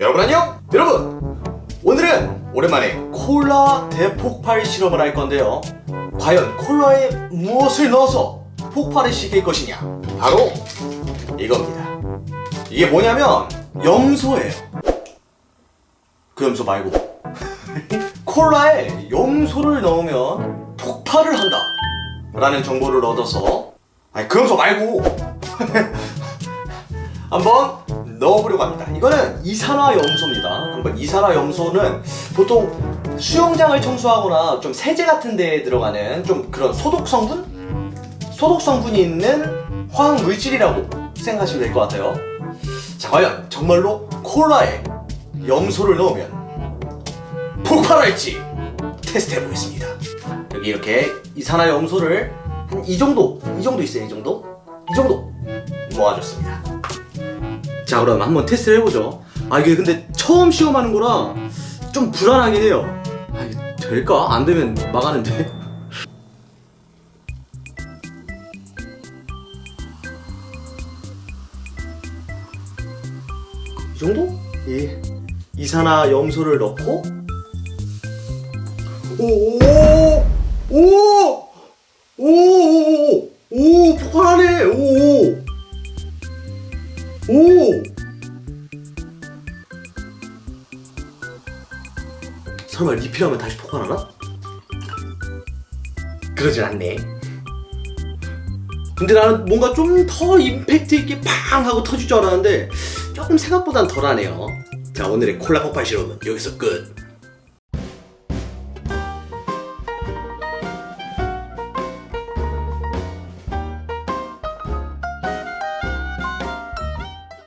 여러분 안녕! 여러분! 오늘은 오랜만에 콜라 대폭발 실험을 할 건데요. 과연 콜라에 무엇을 넣어서 폭발을 시킬 것이냐? 바로 이겁니다. 이게 뭐냐면 염소예요. 그 염소 말고 콜라에 염소를 넣으면 폭발을 한다. 라는 정보를 얻어서 아니 그 염소 말고 한번 넣어보려고 합니다. 이거는 이산화 염소입니다. 한번 이산화 염소는 보통 수영장을 청소하거나 좀 세제 같은 데에 들어가는 좀 그런 소독 성분? 소독 성분이 있는 화학 물질이라고 생각하시면 될 것 같아요. 자, 과연 정말로 콜라에 염소를 넣으면 폭발할지 테스트 해보겠습니다. 여기 이렇게 이산화 염소를 한 이 정도, 이 정도 있어요, 이 정도? 이 정도 모아줬습니다. 자 그럼 한번 테스트를 해보죠 아 이게 근데 처음 시험하는 거라 좀 불안하긴 해요 아 이게 될까? 안 되면 망하는데 이 정도? 예 이산화 염소를 넣고 오오오오오오 폭발하네 오오 오! 설마 리필하면 다시 폭발하나? 그러진 않네. 근데 나는 뭔가 좀 더 임팩트 있게 팡 하고 터질 줄 알았는데 조금 생각보단 덜하네요. 자 오늘의 콜라 폭발 실험은 여기서 끝.